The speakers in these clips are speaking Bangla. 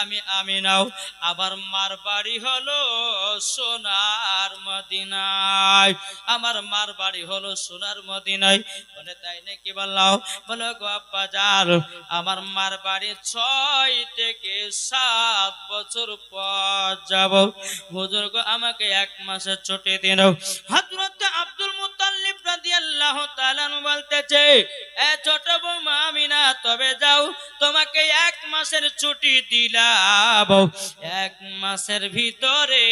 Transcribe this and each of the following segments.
আমি আমিনাও। আমার মার বাড়ি হলো সোনার মদিনায়। আমার মার বাড়ি হলো সোনার মদিনায়। বলে, তাই নাকি বললাম? বলো, গো আব্বা যান আমার মার বাড়ি ছয় থেকে সাত বছর পর যাব। বুজুর্গ আমাকে এক মাসের ছুটি দিন। আব্দুল মুত্তালিব তোমাকে এক মাসের ভিতরে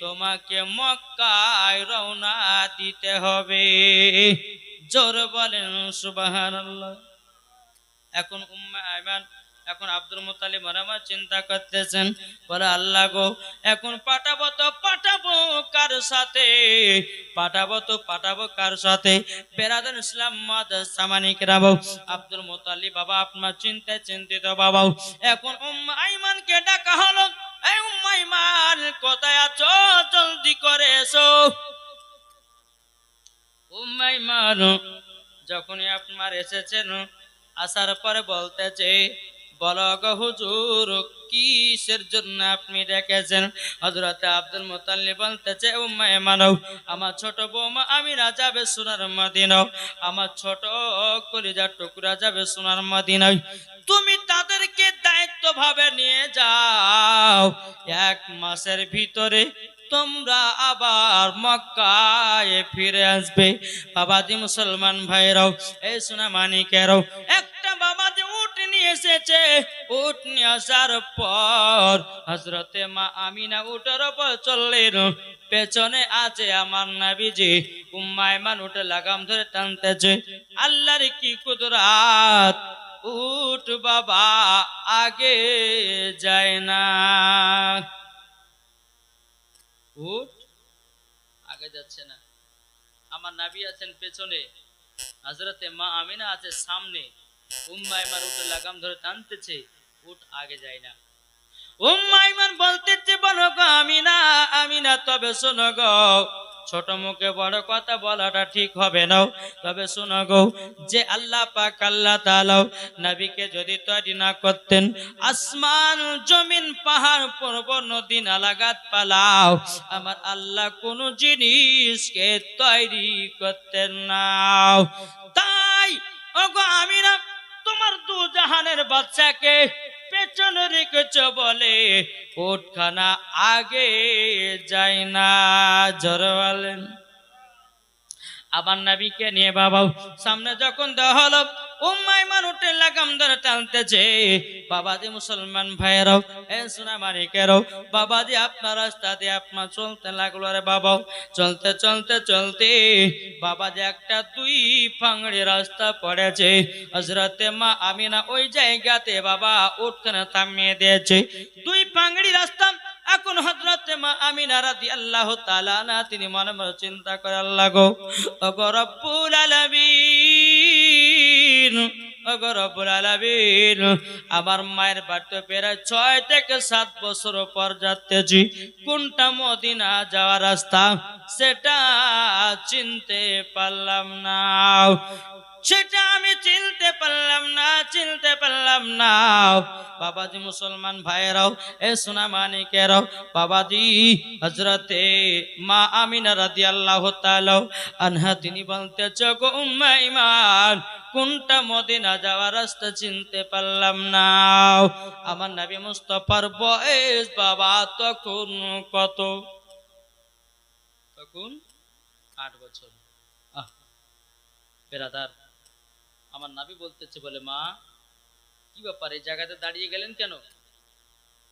তোমাকে মক্কায় রওনা দিতে হবে। জোর বলেন সুবহানাল্লাহ। এখন উম্মা এখন আব্দুল মুতালিব আমার চিন্তা করতেছেন, বলে, আল্লাহ গো, এখন পাঠাবো তো পাঠাবো কার সাথে? পাঠাবো তো পাঠাবো কার সাথে? বেরাদান ইসলাম সামানিক রাবো, আব্দুল মুতালিব বাবা, আপনার চিন্তায় চিন্তিত বাবাও এখন আইমানকে ডাকা হলো, এই কোথায় আছো? জলদি করে এসো। উম্মা যখনই আপনার এসেছেন, আসার পরে বলতেছে হুজুর, কিসের জন্য আপনি আমার ছোট যাবে সোনার আমার ছোট যাবে তুমি তাদেরকে দায়িত্ব ভাবে নিয়ে যাও। এক মাসের ভিতরে তোমরা আবার মক্কায় ফিরে আসবে। বাবাজি মুসলমান ভাইরাও, এই সোনা মানিকেরাও নিয়ে এসেছে। নিয়ে আসার পর হজরতে মা আমিনা উটের ওপর চললেন। পেছনে আছে আমার নাবিজি। উম্মায়মান উঠে লাগাম ধরে টানতেছে। আল্লাহর কি কুদরাত? উঠ বাবা, আগে যায় না। উঠ, আগে যাচ্ছে না। আমার নাবি আছেন পেছনে। হাজরতে মা আমিনা আছে সামনে। লাগাম ধরে টানতেছে, উঠ আগে যায় না। বলতেছে, বলো গো আমিনা আমিনা, তবে শোনো ছোট মুখে বড় কথা বলাটা ঠিক হবে না। তবে শোনো গো, যে আল্লাহ পাক আল্লাহ যদি তৈরি না করতেন, আসমান, জমিন, পাহাড়, পর্বত, নদী নালাগাত পালাও আমার আল্লাহ কোন জিনিসকে তৈরি করতেন না। তাই, ওগো আমিনা তোমার দু জাহানের বাচ্চাকে পেছনে রেখেছ বলে উঠখানা আগে যায় না বলেন। আবার নাবিকে নিয়ে বাবাও, সামনে যখন দেওয়া হলো, উম্মাই মান উঠে লাগাম ধরে টানতেছে। বাবাজি মুসলমান ভাইয়েরাও, এ সোনা মানিকেরাও বাবাজি আপনার রাস্তা দিয়ে আপনার চলতে লাগল রে বাবাও, চলতে চলতে চলতে বাবাজি একটা দুই পাংড়ি রাস্তা পড়েছে। হজরতে মা আমিনা ওই জায়গাতে বাবা উঠখানে থামিয়ে দিয়েছে। দুই পাংড়ি রাস্তা এখন হজরতে আমিনা রাদি আল্লাহ তালা না তিনি মনে মনে চিন্তা করে, আল্লাহ গো, ওগো আমার মায়ের বাড়িতে প্রায় ছয় থেকে সাত বছর পর যাচ্তেছি কোনটা মদিনা যাওয়ার রাস্তা, সেটা চিনতে পারলাম না। সেটা আমি চিনতে পারলাম না, চিনতে পারলাম না। বাবাজি মুসলমান ভাইয়েরাও, এ সোনা মানিকেরাও, বাবাজি হজরতে মা আমিনা রাদি আল্লাহ আনহা তিনি বলতে গো উম্মা কোনটা মদিনা যাওয়ার রাস্তা চিনতে পারলাম না? আমার নবী মুস্তফার বয়স বাবা তখন কত? তখন আট বছর। আহ আমার নাবি বলতেছে, বলে, মা, কি ব্যাপার জায়গাতে দাঁড়িয়ে গেলেন কেন?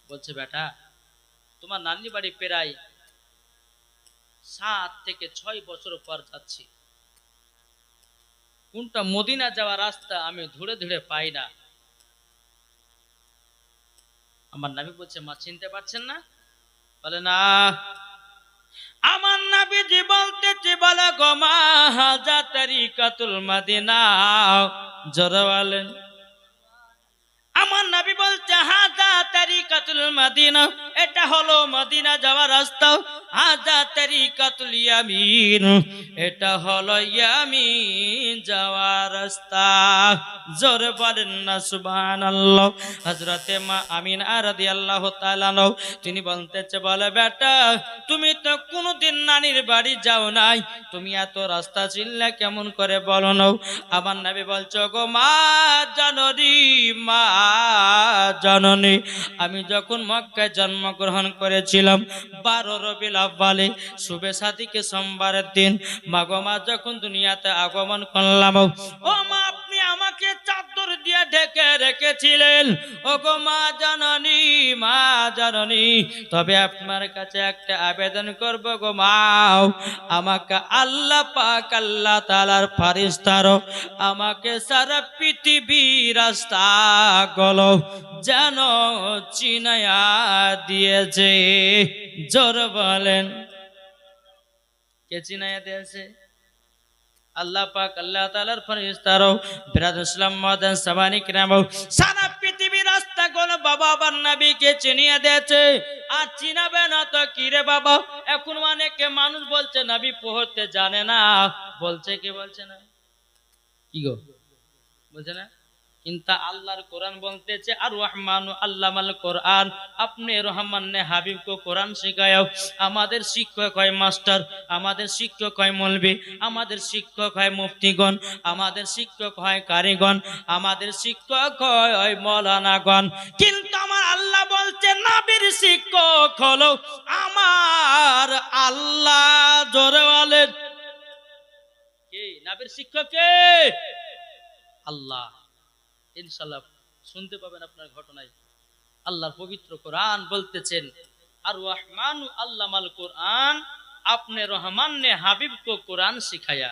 বলছে, বেটা, তোমার নানি বাড়ি প্রায় সাত থেকে ছয় বছর পর যাচ্ছি। কোনটা মদিনা যাওয়ার রাস্তা আমি ধরে ধরে পাই না। আমার নাবি বলছে, মা, চিনতে পারছেন না? বলে, না নাবিজি বলো গমা হাজা তরিকাতুল মদিনা। জোরে বলেন। আমার নবী বলছে, হাজা তরিকাতুল মাদিনা, এটা হলো মদিনা যাওয়ার রাস্তা। হাজা তরিকাতুল ইয়ামিন এটা হলো ইয়ামিন যাওয়ার রাস্তা। জোরে বলেন না, সুবহানাল্লাহ। হযরতে মা আমিনা রাদিয়াল্লাহু তাআলা নও তিনি বলতেছে, বলে, বেটা, তুমি তো কোনোদিন নানির বাড়ি যাও নাই। তুমি এত রাস্তা চিনলে কেমন করে বলো নাও? আমার নবী বলছো গো মা জাননী মা জাননী, আমি যখন মক্কায় জন্মগ্রহণ করেছিলাম, বারো রবিল আব্বালে শুভে সাথীকে সোমবারের দিন। মাগমা যখন দুনিয়াতে আগমন করলাম ও মা আমাকে চাদর দিয়ে ঢেকে রেখেছিলেন। ও গো মা জাননী মা জাননী, তবে আপনার কাছে একটা আবেদন করব গো মাও আমাকে আল্লাহ পাক, আল্লাহ তালার ফারিস্তারও আমাকে সারা পৃথিবী রাস্তা গল যেন চিনায়া দিয়েছে। জোর বলেন। কে চিনায়া দিয়েছে? আল্লাহ পাক, আল্লাহ তালার ফেরেশতারও বিরাজ ইসলাম মদন সামানি কিরাম সারা পৃথিবীর রাস্তা কোন বাবা আবার নবীকে চিনিয়ে দিয়েছে। আর চিনাবে না তো কি রে বাবা? এখন অনেকে মানুষ বলছে, নবী পড়তে জানে না। বলছে কি? বলছে না। কি গো? বলছে না? কিন্তু আল্লাহর কোরআন বলতেছে, আর রহমান আল্লাহ আল কোরআন। আপনি রহমান নে হাবিবকে কোরআন শিখাও আমাদের শিক্ষক হয় মাস্টার, আমাদের শিক্ষক হয় মলবি, আমাদের শিক্ষক হয় মুফতিগণ, আমাদের শিক্ষক হয় কারিগণ, আমাদের শিক্ষক হয় মৌলানাগণ। কিন্তু আমার আল্লাহ বলছে, নাবির শিক্ষক হলো আমার আল্লাহ জোরে বলেন। নাবির শিক্ষক কে? আল্লাহ। ইনশাল্লাহ শুনতে পাবেন আপনার ঘটনায়। আল্লাহর পবিত্র কোরআন বলতেছেন, আর রহমান আল্লামাল কোরআন, আপনি রহমান নে হাবিব কো কোরআন শিখায়া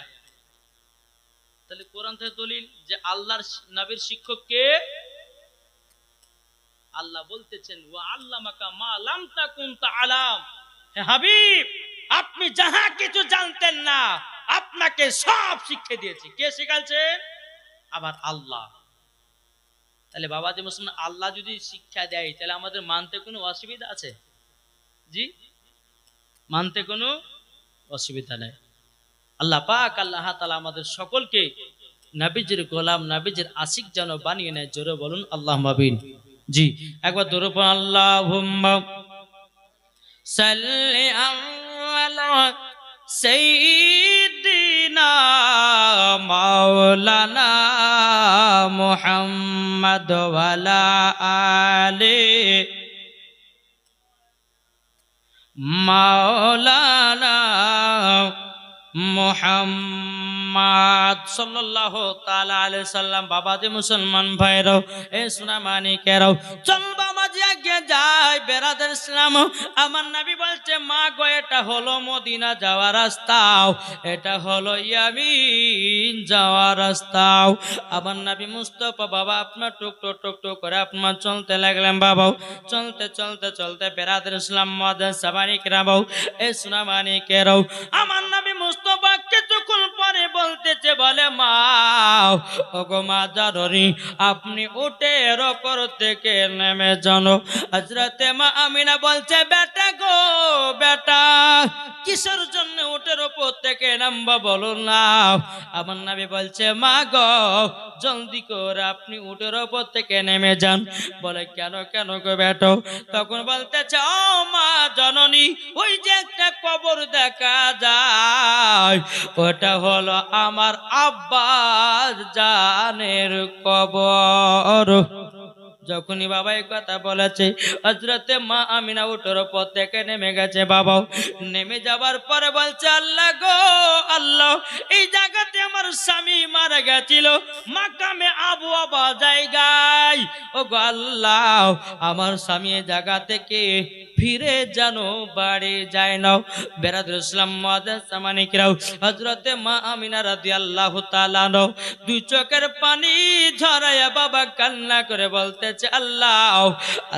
তাহলে কোরআন থেকে দলিল যে আল্লাহর নবীর শিক্ষক কে? আল্লাহ বলতেছেন ও আল্লাহ মাকা মা লাম তাকুন আলাম হে হাবিব, আপনি যাহা কিছু জানতেন না, আপনাকে সব শিক্ষা দিয়েছি। কে শিখালছেন আবার আল্লাহ। তাহলে বাবা যে মুসলমান, আল্লাহ যদি শিক্ষা দেয়, তাহলে আমাদের মানতে কোনো অসুবিধা আছে? জি? মানতে কোনো অসুবিধা নেই। আল্লাহ পাক, আল্লাহ তালা আমাদের সকলকে নাবিজের গোলাম, নাবিজের আশিক যেন বানিয়ে নেয়। জোরে বলুন, আল্লাহ মাবিন জি, একবার দৌড় আল্লাহ সেই আলা মাওলানা محمد وعلى آله مولانا মোহাম্মদ সাল্লাল্লাহু তাআলা আলাইহি সাল্লাম বাবা যে মুসলমান ভাইরাও এ সোনা মানিকেরাও চল বাবা যে আগে যাই বেরাদের ইসলাম আমার নবী বলছে, মা গো, এটা হলো মদিনা যাওয়ার রাস্তাও, এটা হলো ইয়ামিন যাওয়ার রাস্তাও। আমার নবী মুস্তফা, বাবা, আপনার টুক টুক টুক টুক করে আপনার চলতে লাগলেন বাবাও চলতে চলতে চলতে বেরাদের ইসলাম মাদান সামানিকেরাও এ সোনা মানিকেরাও আমার নবী বলতেছে বলে, মা, ওগো মা জারি আপনি উঠে এর ওপর থেকে নেমে জানো হজরতে মা আমিনা বলছে, বেটা গো, বেটা, কিসের জন্য উটের ওপর থেকে নামবা বলো না? আমার নাবি বলছে, মা গো, জলদি করে আপনি উটের ওপর থেকে নেমে যান। বলে, কেন কেন গো বেটো? তখন বলতেছে, ও মা জননী, ওই যে একটা কবর দেখা যায়, ওটা হলো আমার আব্বাস জানের কবর। যখনই বাবা এই কথা বলেছে হজরতে মা আমিনা উঠোর পর থেকে নেমে গেছে বাবাও নেমে যাবার পরে বলছে, আল্লাহ গো, আল্লাহ, এই জায়গাতে আমার স্বামী মারা গেছিল। মাকামে আবু আবা জায়গায়। ও গো আল্লাহ, আমার স্বামী জায়গা থেকে ফিরে যেন বাড়ি যায় নাও। বেরাদুল ইসলাম মাদাস সামানিকরাও হজরতে মা আমিনা রাদি আল্লাহ তালানো দুই চোখের পানি ঝরাইয়া বাবা কান্না করে বলতেছে, আল্লাহ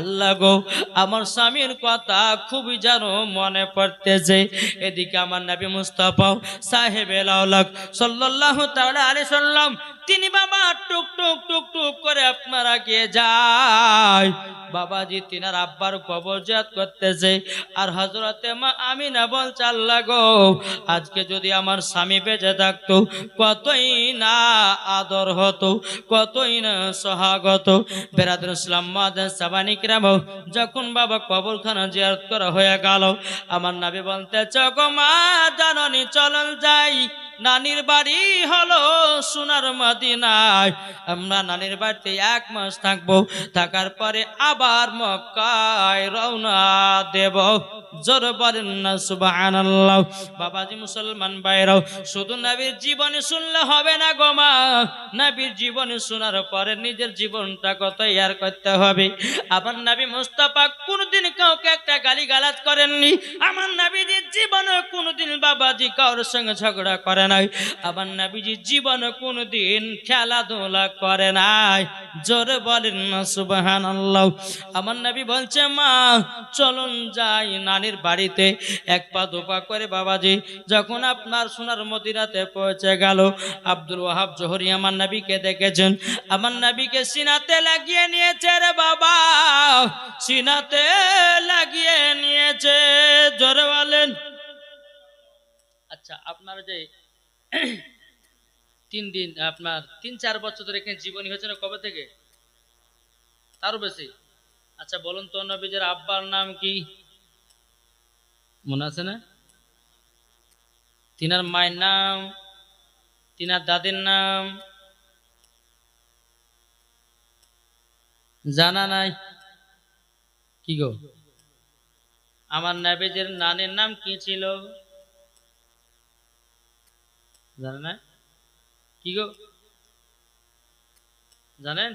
আল্লাহ গো, আমার স্বামীর কথা খুবই যেন মনে পড়তেছে। এদিকে আমার নবী মুস্তাফা সাহেব আলাউলাক সাল্লাল্লাহু তাআলা আলাইহি সাল্লাম তিনি বাবা টুক টুক টুক টুক করে আপনার আগে যায়। বাবাজি তিনার আব্বার কবর জাত করতেছে। আর হজরতে মা আমি না বলছে, আল্লাহ গো, আজকে যদি আমার স্বামী বেঁচে থাকতো, কতই না আদর হতো, কতই না সহাগত বেরাদুল ইসলাম সাবানিকরাম যখন বাবা কবরখানা জিয়ারত করা হয়ে গেল, আমার নাবি বলতে চকো মা, জাননি চলন যাই। নানির বাড়ি হলো সোনার মদিনায়। আমরা নানির বাড়িতে এক মাস থাকব, থাকার পরে আবার মক্কায় রওনা দেব। জোর বলেন না, সুবহানাল্লাহ। বাবাজি মুসলমান বাইরাও শুধু নবীর জীবনে শুনলে হবে না গো মা। নবীর জীবনে শোনার পরে নিজের জীবনটা কত ইয়ার করতে হবে। আবার নবী মুস্তাফা কোনদিন কাউকে একটা গালি গালাজ করেননি। আমার নবীজির জীবনে কোনদিন বাবাজি কারোর সঙ্গে ঝগড়া করে নাই। আবার নবীজি জীবনে কোনদিন খেলাধুলা করে নাই। জোরে বলেন না, সুবহানাল্লাহ। আমার নবী বলছে, মা, চলুন যাই নানির বাড়িতে। এক পা দুপা করে বাবাজি, যখন আপনার সোনার মদিনাতে পৌঁছে গেল, আব্দুল ওয়াহাব জোহরি আমার নবীকে দেখেছেন। আমার নবীকে সিনাতে লাগিয়ে নিয়েছে রে বাবা। সিনাতে লাগিয়ে নিয়েছে। জোরে বলেন। আচ্ছা আপনার যে তিন দিন, আপনার তিন, চার বছর ধরে এখানে জীবনী হয়েছে না কবে থেকে? তারও বেশি। আচ্ছা বলুন তো নবীজের আব্বার নাম কি? মনে আছে না? তিনার মায়ের নাম, তিনার দাদির নাম। জানা নাই। কি গো? আমার নাবিজের নানের নাম কি ছিল? জানা না কি গো? জানেন?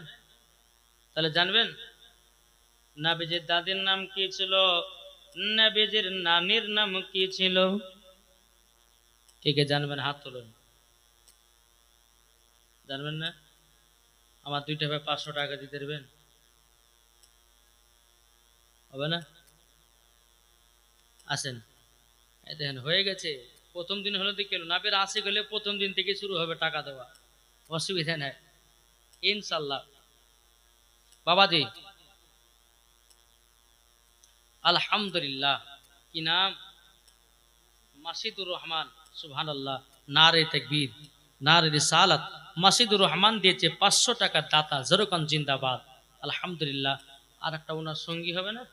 তাহলে জানবেন। নাবিজের দাদির নাম কি ছিল? নাবিজের নানির নাম কি ছিল? কে কে জানবেন, হাত তুলুন। জানবেন না? আমার দুইটা ভাই পাঁচশো টাকা দিতে দেবেন হবে না? আসেন। দেখেন, হয়ে গেছে। প্রথম দিন হলে দেখে নাপের আসে গেলে প্রথম দিন থেকে শুরু হবে টাকা দেওয়া। অসুবিধা নেই। ইনশাল্লাহ। বাবাজি। আলহামদুলিল্লাহ। কি নাম? মাসিদুর রহমান। সুবহান আল্লাহ নারে তেকবীর। নারে রিসালাত। মাসিদুর রহমান দিয়েছে পাঁচশো টাকা দাতা যেরকম জিন্দাবাদ। আলহামদুলিল্লাহ। আর একটা ওনার সঙ্গী হবে না?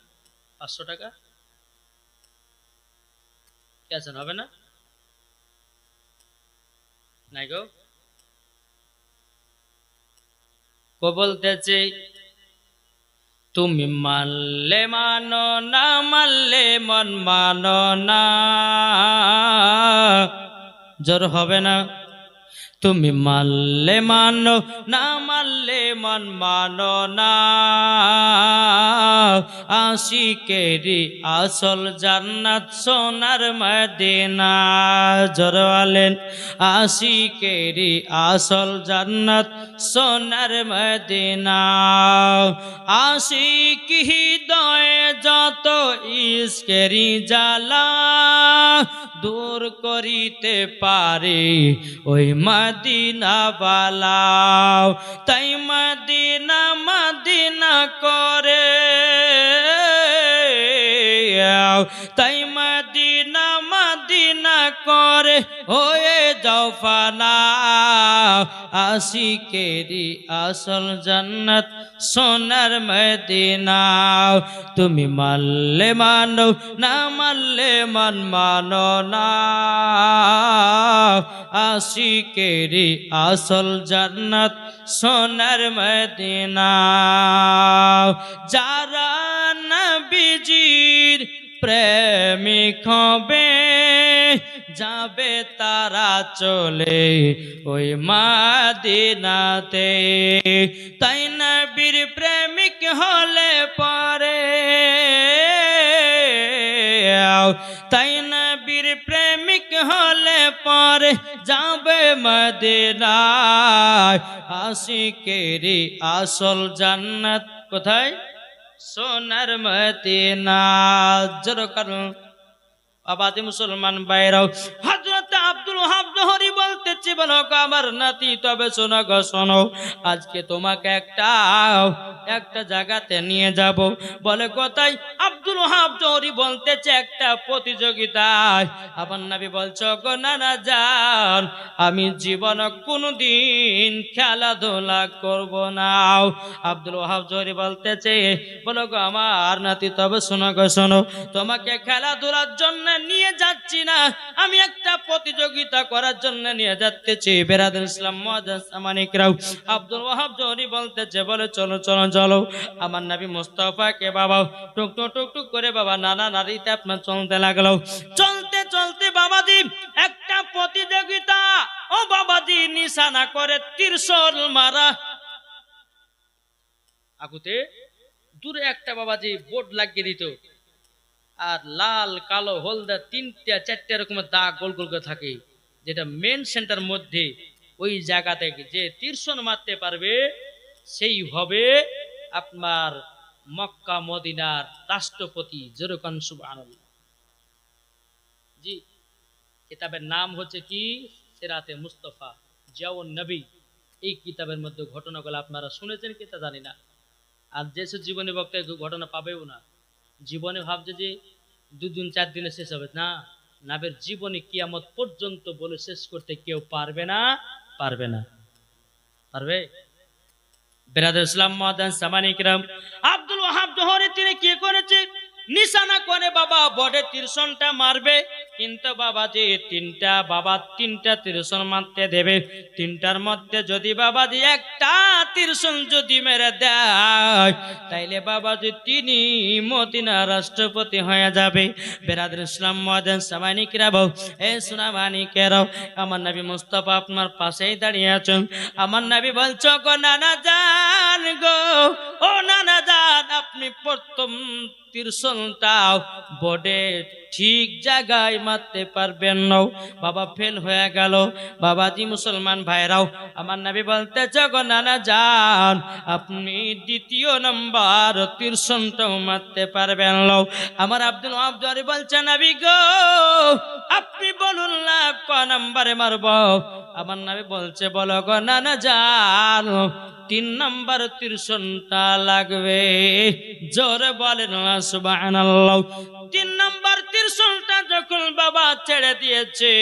পাঁচশো টাকা? কে হবে না? নাই গো। কো বলতেছে তুমি মানলে মানো না, মানলে মন মানো না। জ্বর হবে না। তুমি মানলে মানো, না মানলে মন মানো না। আশিকেরি আসল জান্নাত সোনার মদিনা। জরওয়ালেন আশিকেরি আসল জান্নাত সোনার মদিনা। আশিক হৃদয়ে যত ইস্কেরি জ্বালা দূর করিতে পারে ওই মদিনা বালাও তাই মদিনা মদিনা করে। তাই মদিনা মদিনা করে, হয়ে যাও ফানা। আশিকেরি আসল জান্নাত সোনার মদিনা। তুমি মানলে মানো না মানলে মান মানো না। আশিকেরি আসল জান্নাত সোনার মদিনা। যারা নবীজির প্রেমিক হবে, যাবে তারা চলে ওই মাদিনাতে। তাই নবীর প্রেমিক হলে পরে তাই নবীর প্রেমিক হলে পরে, যাবে মদিনায়। আশিকেরি আসল জান্নাত কোথায়? সোনার মতিনা জোর করুন আবাদি মুসলমান বাইরাও হযরত আব্দুল ওহাব জোহরি বলতে বলছি বলো আমার নাতি, তবে শোনো গো, শোনো, আজকে তোমাকে একটা একটা জায়গাতে নিয়ে যাব। বলে, কোথায়? আব্দুল ওহাব জহরি বলতেছে, একটা প্রতিযোগিতায়। আমার নাবি বলছো গো নানা যান আমি জীবন কোনদিন খেলাধুলা করব না। আব্দুল ওহাব জহরি বলতেছে, বলো গো আমার নাতি, তবে শোনো গো, শোনো, তোমাকে খেলাধুলার জন্য নিয়ে যাচ্ছি না। আমি একটা প্রতিযোগিতা করার জন্য নিয়ে যাচ্তেছি। বেরাদুল ইসলাম মানিকরাও আব্দুল ওয়াহাব জহরি বলতেছে, বলে, চলো চলো চলো। আমার নবী মোস্তফাকে বাবা? টুক টুক টুক টুক করে, বাবা, নানা নারীতে আপনার চলতে লাগল। চলতে চলতে, বাবাজি, একটা প্রতিযোগিতা। ও বাবাজি, নিশানা করে তীরশল মারা। আগুতে দূরে একটা বাবাজি বোর্ড লাগিয়ে দিত। আর লাল, কালো, হলদা তিনটা, চারটে রকমের দাগ গোল গোল করে থাকে। যেটা মেন সেন্টার মধ্যে ওই জায়গা থেকে যে তীর্ষণ মারতে পারবে, সেই হবে আপনার মক্কা, মদিনার রাষ্ট্রপতি যেরকম সুবহানাল্লাহ। জি, কিতাবের নাম হচ্ছে কি? সেরাতে মুস্তফা, জিয়াউন নবী। এই কিতাবের মধ্যে ঘটনাগুলো আপনারা শুনেছেন কি তা জানি না। আর যেসব জীবনী বক্তায় ঘটনা পাবেও না। জীবনে ভাবছে যে দুদিন, চার দিনে শেষ হবে। না, নাবের জীবনে কিয়ামত পর্যন্ত বলে শেষ করতে কেউ পারবে না? পারবে না। পারবে? বেরাদুল ইসলাম, মহাদান সামানিকরাম আব্দুল ওয়াহাব জোহরে তিনি কি করেছে? নিশানা করে বাবা বডে তীর্ষণটা মারবে। কিন্তু বাবা যে তিনটা বাবা তিনটা তীর্ষণ মারতে দেবে, তিনটার মধ্যে যদি বাবা যে একটা তীর্ষণ যদি মেরে দেয়, তাইলে বাবা যে তিনি মদিনা রাষ্ট্রপতি হয়ে যাবে। বেরাদুল ইসলাম মহাদান সামানিকরা বউ এ সোনা মানিকেরাও আমার নবী মুস্তফা আপনার পাশেই দাঁড়িয়ে আছেন। আমার নবী বলছো, গো নানা জান গো, ও নানা জান, আপনি প্রথম তীর্ষণটাও বোর্ডে ঠিক জায়গায় মারতে পারবেন না। বাবা ফেল হয়ে গেল। বাবা বাবাজি মুসলমান ভাইরাও, আমার নবী বলতে গো নানা যান আপনি দ্বিতীয় নম্বর তীর্ষণটাও মারতে পারবেন না। আমার আব্দুল আব্দুল বলছে, নবী গো, আপনি বলুন না ক নম্বরে মারব? আমার নবী বলছে, বলো গো নানা যান তিন নম্বর তীর্ষণটা লাগবে। জোরে বলেন সুবহানাল্লাহ। তিন নম্বর তীর্ষণটা যখন বাবা ছেড়ে দিয়েছে,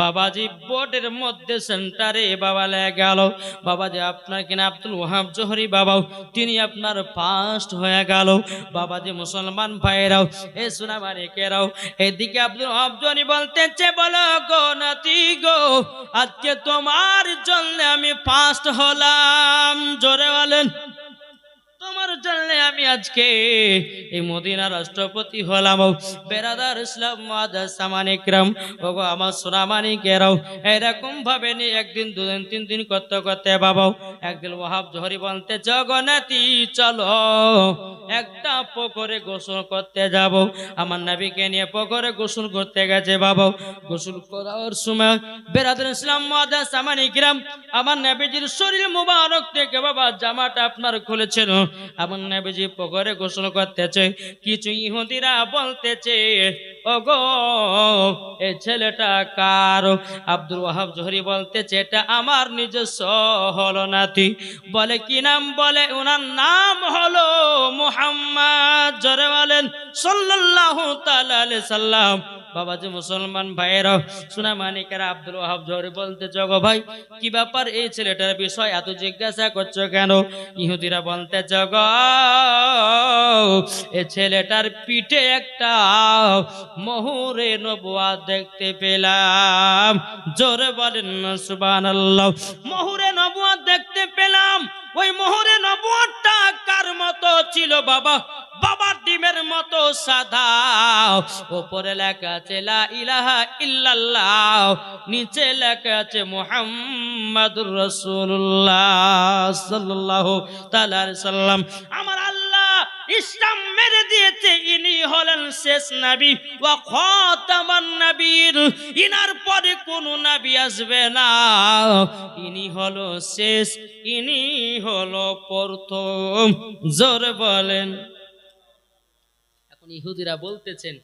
বাবাজি বোর্ডের মধ্যে সেন্টারে বাবা গেল। বাবাজি, আপনার আব্দুল ওহাব জোহরি বাবাও, তিনি আপনার ফার্স্ট হয়ে গেল। বাবাজি, মুসলমান ভাইরাও এ এদিকে আব্দুল জোহরি বলতেছে, বলো গো নাতি গো, আজকে তোমার জন্য আমি ফার্স্ট হলাম। জোরে বলেন। তোমার জন্য আমি আজকে এই মদিনা রাষ্ট্রপতি হলাম। বেরাদার ইসলাম মাদার সামানিকরাম ওগো, আমার সোনামানি কেরাও এরকম ভাবে নি একদিন, দুদিন, তিন দিন করতে করতে বাবাও, একদিন ওহাব জহরি বলতে জগন্নাতি চলো, একটা পুকুরে গোসল করতে যাব। আমার নবীকে নিয়ে পুকুরে গোসল করতে গেছে বাবাও। গোসল করার সময় বেরাদার ইসলাম মাদার সামানিকরাম আমার নবীজির শরীর মুবারক থেকে বাবা জামাটা আপনার খুলেছিল। এমন নবীজি পগরে গোসল করতেছে কিছু ইহুদিরা বলতেছে, ওগো, এ ছেলেটা কার? আব্দুল ওয়াহাব জহরি বলতেছে, এটা আমার নিজস্ব হলো নাতি বলে, কি নাম? বলে ওনার নাম হলো মুহাম্মদ। জরে বলেন, সাল্লাল্লাহু তাআলা সাল্লাম বাবাজি মুসলমান ভাইয়েরা সোনা মানিকেরা আব্দুল ওয়াহাব জহরি বলতে জগো ভাই, কি ব্যাপার এই ছেলেটার বিষয় এত জিজ্ঞাসা করছ কেন? ইহুদিরা বলতে জগ এ ছেলেটার পিঠে একটা মহুরে নবুয়া দেখতে পেলাম। জোরে বলেন সুবান মহুরে নবুয়া দেখতে পেলাম। ওই মোহরে নবটা কার মতো ছিল বাবা? বাবার ডিমের মতো সাদা। ওপরে লেখা আছে, লা ইলাহা ইল্লাল্লাহ। নিচে লেখা আছে, মুহাম্মাদুর রাসূলুল্লাহ সাল্লাল্লাহু তাআলা সাল্লাম আমার আল্লাহ ইসলাম মেরে দিয়েছে, ইনি হলেন শেষ নবী। ওয়া খাতামান নবীর, ইনার পরে কোন নাবি আসবে না। ইনি হলো শেষ, ইনি হলো প্রথম। জোরে বলেন। এখন ইহুদিরা বলতেছেন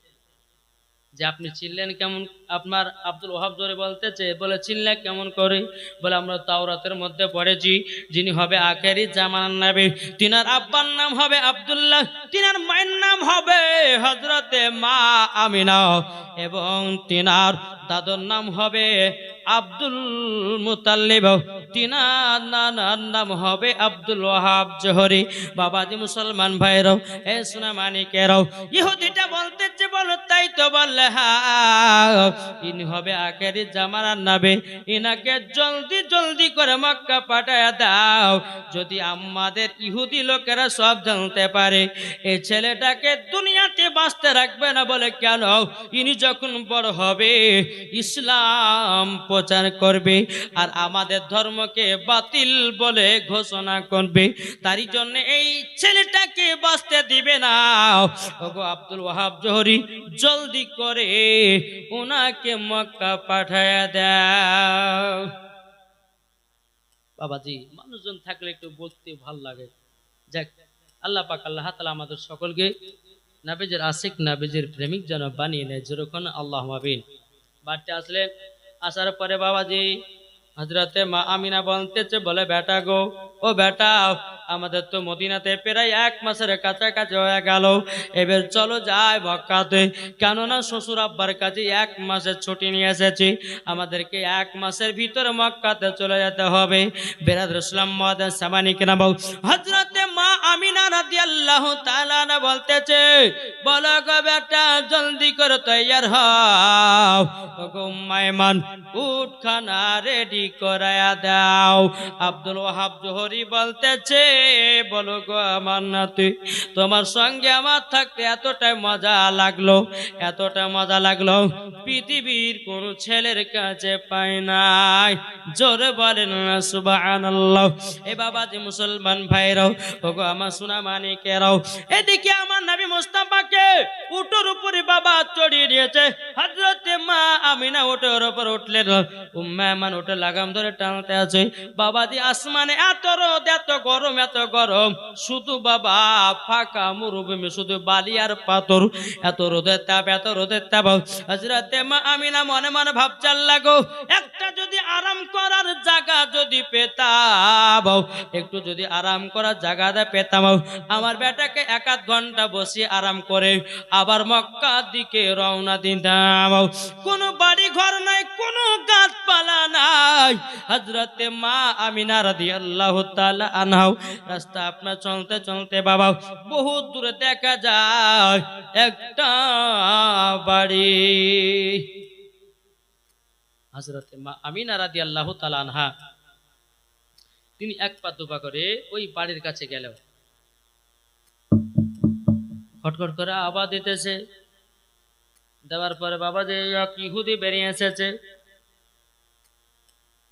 যে আপনি চিনলেন কেমন, আপনার আব্দুল ওহাব জোরে বলতেছে, বলে, চিনলে কেমন করে? বলে, আমরা তাওরাতের মধ্যে পড়েছি, যিনি হবে আখেরি জামানার নাবি। তিনার আব্বার নাম হবে আব্দুল্লাহ, তিনার মায়ের নাম হবে হজরতে মা আমিনা এবং তিনার দাদুর নাম হবে আব্দুল নানার নাম হবে আব্দুল ওয়াহাব জহরি। বাবাজি মুসলমান ভাইরাও এ সোনা মানিকেরাও। ইহুদিটা বলতেছে, বলো, তাই তো বললে হ্যাঁ ইনি হবে আখেরি জামানার নাবে। ইনাকে জলদি জলদি করে মক্কা পাঠায় দাও। যদি আমাদের ইহুদি লোকেরা সব জানতে পারে এই ছেলেটাকে দুনিয়াতে বাঁচতে রাখবে না বলে কেন? ইনি যখন বড় হবে, ইসলাম প্রচার করবে আর আমাদের ধর্মকে বাতিল বলে ঘোষণা করবে। তারই জন্য এই ছেলেটাকে বাঁচতে দিবে না। ওগো আব্দুল ওয়াহাব জহরি, জলদি করে ওনাকে মক্কা পাঠায় দাও। বাবাজি, মানুষজন থাকলে একটু বলতে ভালো লাগে। যাক, আল্লাহ পাক, আল্লাহ তালা আমাদের সকলকে নাবিজের আশিক, নাবিজের প্রেমিক যেন বানিয়ে নেয়। যেরকম আল্লাহ মাবিন বাড়িতে আসলেন আসার পরে বাবাজি হজরতে মা আমিনা বলতেছে, বলে, বেটা গো, ও বেটা, আমাদের তো মদিনাতে প্রায় এক মাসের কাছাকাছি হয়ে গেল। এবার চলো যাই মক্কাতে। কেননা শ্বশুর আব্বার কাছে এক মাসের ছুটি নিয়ে এসেছি। আমাদেরকে এক মাসের ভিতরে মক্কাতে চলে যেতে হবে। বেরাদ ইসলাম মহাদ সামানি কেনা বউ হজরতে বলতেছে, বলো বেটা, জলদি করে তৈয়ার হও। ওগো মায়মান উঠ খানা রেডি করায়া দাও। আব্দুল ওয়াহাব জোহরি বলতেছে, বলো তোমার সঙ্গে আমার থাকতে এতটাই মজা লাগল, এতটা মজা লাগল, পৃথিবীর কোন ছেলের কাছে পাই নাই। জোরে বলেন সুবহানাল্লাহ। এ বাবাজি মুসলমান ভাইরাও, ওগো আমার সোনা মানিকেরাও এদিকে আমার নবী মুস্তাফাকে উটোর উপরে বাবা চড়িয়ে দিয়েছে। মা উটোর উপর উঠলেন। উঠে লাগাম ধরে টানতে আছে। বাবাজি আসমানে, এত রোদ, এত গরম এত গরম। শুধু বাবা ফাঁকা মরুভূমি, শুধু বালি আর পাথর। এত রোদের তাপ, এত রোদের তাপ। হজরতে মা আমিনা মনে মনে ভাবচাল লাগো, একটা আরাম করার জায়গা যদি পেতাম। একটু যদি আরাম করার জায়গাটা পেতাম। আমার বেটাকে এক আধ ঘণ্টা বসে আরাম করে আবার মক্কার দিকে রওনা দিতাম। কোনো বাড়ি ঘর নাই, কোনো গাছপালা নাই। হজরতে মা আমিনা রাদি আল্লাহ আনহাও রাস্তা আপনার চলতে চলতে বাবা, বহুত দূরে দেখা যায় একটা বাড়ি। হজরতে আমিনা রাদি আল্লাহ আনহা। তিনি এক পা দুপা করে ওই বাড়ির কাছে গেল। খটখট করে আবার দিতেছে। দেওয়ার পরে বাবা যে ইহুদি বেরিয়ে এসেছে।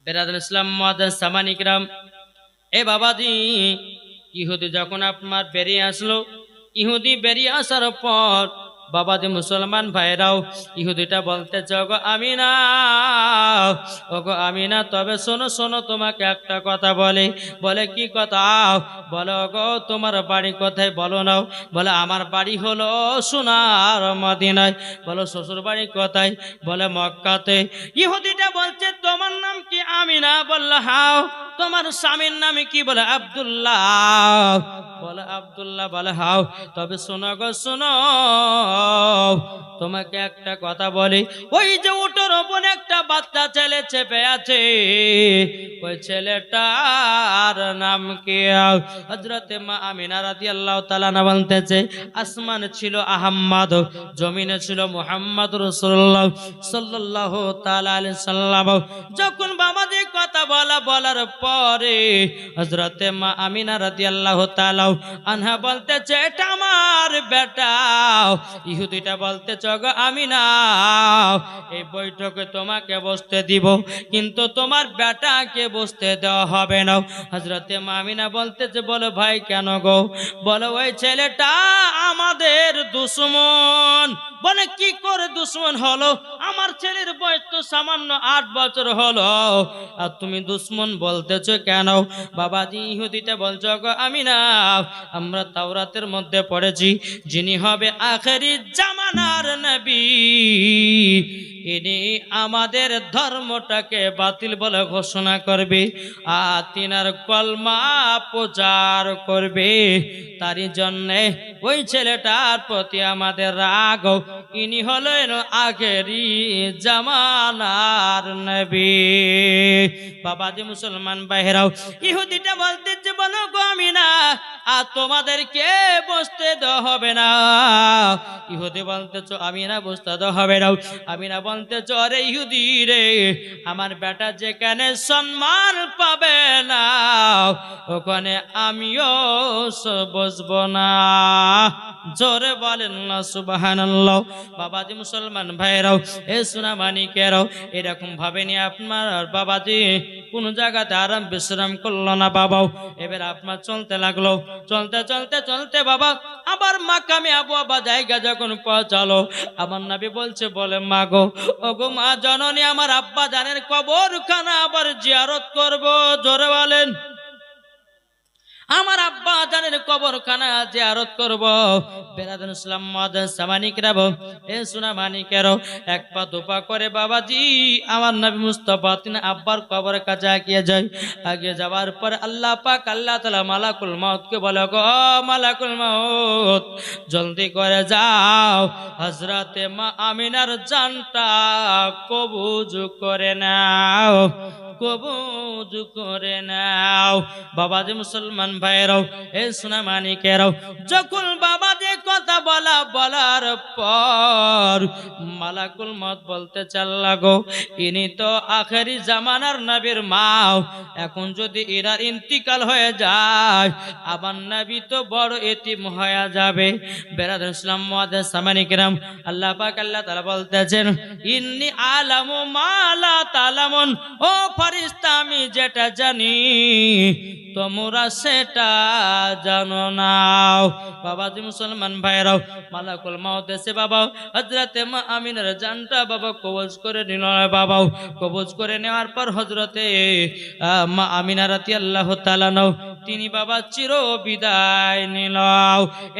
বেরাদুল ইসলাম মহাদান সামানিকরাম এ বাবাজি, ইহুদি যখন আপনার বেরিয়ে আসলো, ইহুদি বেরিয়ে আসার পর বাবাজি মুসলমান ভাইরাও, ইহুদিটা বলতে গো আমি না ওগো আমি না তবে শোনো শোনো, তোমাকে একটা কথা বলে। বলে, কি কথা? বলো গো তোমার বাড়ি কোথায় বলো নাও। বলে, আমার বাড়ি হলো সোনার মদিনায়। বলো, শ্বশুর বাড়ি কোথায়? বলে, মক্কাতে। ইহুদিটা বলছে, তোমার নাম কি আমিনা? বলল, হাও, তোমার স্বামীর নামে কি? বলে, আব্দুল্লাহ। বলে, আব্দুল্লাহ বলে, হাও, তবে শোনো গো, শোনো। তোমাকে একটা কথা বলি। ওই যে উটোর ওপর একটা বাচ্চা ছেলে চেপে আছে। ওই ছেলেটার নাম কি? হজরতে মা আমিনা রাদি আল্লাহ তালানা বলতেছে, আসমান ছিল আহম্মদ, জমিনে ছিল মুহাম্মদ রসুল্লাহ সাল্লাহ তালা সাল্লাম। যখন বাবাজি কথা বলা, বলার পরে হজরতে মা আমিনা রাদি আল্লাহ তালাও আনহা বলতেছে, এটা আমার বেটা। ইহুদিটা বলতে চগ আমি না এই বৈঠকে তোমাকে বসতে দিব, কিন্তু তোমার বেটাকে বসতে দেওয়া হবে না। হজরতে মামিনা বলতেছে, বলো ভাই, কেন গো? বলো, ওই ছেলেটা আমাদের দুশ্মন। বলে, কি করে দুশ্মন হলো? আমার ছেলের বয়স তো সামান্য আট বছর হলো। আর তুমি দুশ্মন বলতেছো কেন? বাবাজি ইহুদিটা বলছো গো আমি না আমরা তাওরাতের মধ্যে পড়েছি যিনি হবে আখেরি জামানার নবী। ইনি আমাদের ধর্মটাকে বাতিল বলে ঘোষণা করবে আর তিনার কলমা প্রচার করবে। তারই জন্যে ওই ছেলেটার প্রতি আমাদের রাগ। ইনি হলেন আগেরই জামানার নবী। বাবাজি মুসলমান বাহেরাও ইহুদিটা বলতেছে বলো গো আমি না, আর তোমাদেরকে বসতে দেওয়া হবে না। ইহুদি বলতেছ, আমি না বসতে দেওয়া হবে না। আমি না বলতেছ আরে ইহুদি রে, আমার বেটা যেখানে সম্মান পাবে না, ওখানে আমিও বসবো না। জোরে বলেন না সুবাহান বাবাজি মুসলমান ভাইরাও, এ সোনা মানিকেরাও এরকম ভাবেনি আপনার। বাবাজি কোন জায়গাতে আরাম বিশ্রাম করল না বাবাও। এবার আপনার চলতে লাগল। চলতে চলতে চলতে বাবা, আবার মা মাকামে আবু আবা জায়গা যখন পৌঁছালো, আমার নাবি বলছে, বলে, মা গো মা জননী আমার আব্বা জানের কবর খানা আবার জিয়ারত করব। জোরে বলেন। কবরখানা জিয়ারত করব। বেরাদুল ইসলাম মাদান সামানিক রাব। এ সোনা মানিকেরও এক পা দুপা করে, বাবাজি, আমার নবী মুস্তফা, তিনি আব্বার কবরের কাছে এগিয়ে যায়। আগে যাওয়ার পর আল্লাহ পাক আল্লাহ তালা মালাকুল মাউতকে বলে গো মালাকুল মাউত, জলদি করে যাও। হজরতে মা আমিনার জানটা কবুজ করে নাও, কবুজ করে নাও। বাবাজি মুসলমান ভাইরাও এ সোনা মানিকেরাও। যখন বাবা যে কথা বলা, বলার পর মালাকুল মত বলতে চাল লাগো ইনি তো আখেরি জামানার নবীর মাও। এখন যদি এরার ইন্তিকাল হয়ে যায়, আবার নবী তো বড় এতিম হয়ে যাবে। বেরাদ ইসলাম মহাদের সামানিকরাম আল্লাহ পাক আল্লাহ তারা বলতেছেন, ইন্নি আলামু মালা তালামুন, ও ফরিস্তা আমি যেটা জানি তোমরা সেটা জানো নাও বাবাজি মুসলমান ভাইরাও, মালাকুল মাউত এসে বাবাও হজরতে মা আমিনার জানটা বাবা কবজ করে নিল বাবাও। কবজ করে নেওয়ার পর হজরতে মা আমিনা রাতি আল্লাহ তালা নাও তিনি বাবা চির বিদায় নিল।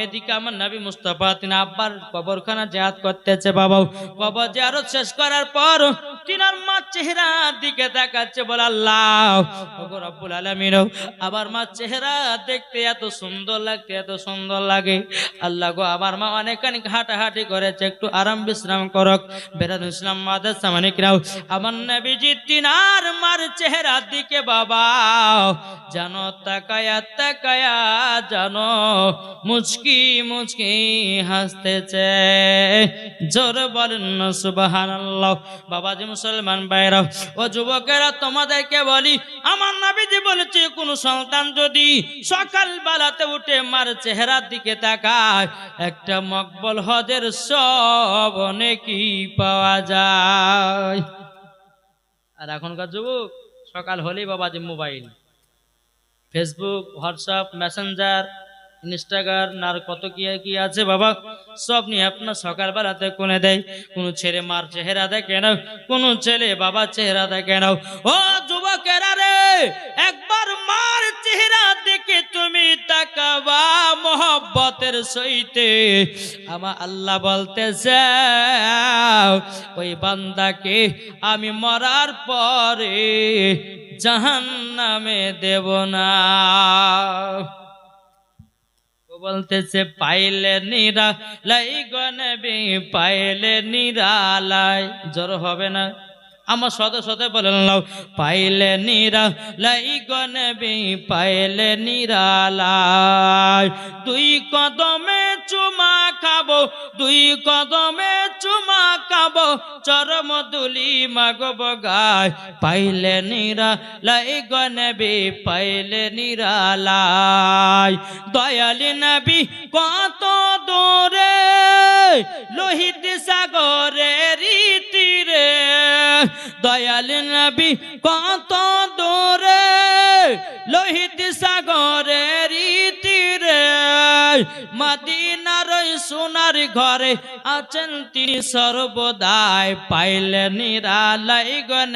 এদিকে আমার নবী মুস্তফা, তিনি আব্বার কবরখানা জাহাত করতেছে বাবা কবর জাহারত শেষ করার পর তিনার মা চেহারা দিকে দেখাচ্ছে বলে, আল্লাহ রব্বুল আলামিন আবার মা চেহারা দেখতে এত সুন্দর লাগতে এত সুন্দর লাগে। আল্লাহ গো আবার মা অনেকখানি হাঁটাহাঁটি করেছে, একটু আরাম বিশ্রাম করক। বেরাদ ইসলাম মাদের সামানিক রাও আমার নবীজি তিনার মার চেহারার দিকে বাবা জানো তাকায়া তাকায়া মুচকি মুচকি হাসতেছে। জোর বলেন না সুবহানাল্লাহ। বাবাজি মুসলমান বাইরা ও যুবকেরা, তোমাদেরকে বলি, আমার নবীজি বলেছে, কোন সন্তান যদি সকাল বেলাতে উঠে মার চেহারার দিকে তাকায়, একটা মকবল হজের সব অনেকই পাওয়া যায়। আর এখনকার যুবক, সকাল হলেই বাবাজি mobile. Facebook WhatsApp Messenger Instagram আর কত কি কি আছে বাবা? সব নিয়ে আপনার সকালবেলাতে কোনে দেয়? কোনো ছেলে মার চেহারা দেখে না কোনো ছেলে বাবার চেহারা দেখে না ও যুবকেরা রে, একবার মার চেহারা দেখে তুমি তাকাবা মোহব্বতের সইতে আমার আল্লাহ বলতেছে, ওই বান্দাকে আমি মরার পরে জাহান নামে দেব না। বলতেছে পাইলে নিরা লাই গনবি পাইলে নিরালাই। জ্বর হবে না? আমার শত বলেন লাও পাইলে নিরা, লাই গনবি পাইলে নিরালাই দুই কদমে চুমা খাব, দুই কদমে চুমা খাব, চরম দুলি মাগব গায় পাইলে নিরা, লাই গনবি পাইলে নিরালাই দয়ালি নবী, কত দূরে, লোহিত সাগরে রীতিরে দয়াল নবী কত দূরে, লোহিত সাগরে, রীতিরে। মদিনার ওই সোনার ঘরে আছেন তিনি সর্বদাই, পাইলেন নিরালাই গনে।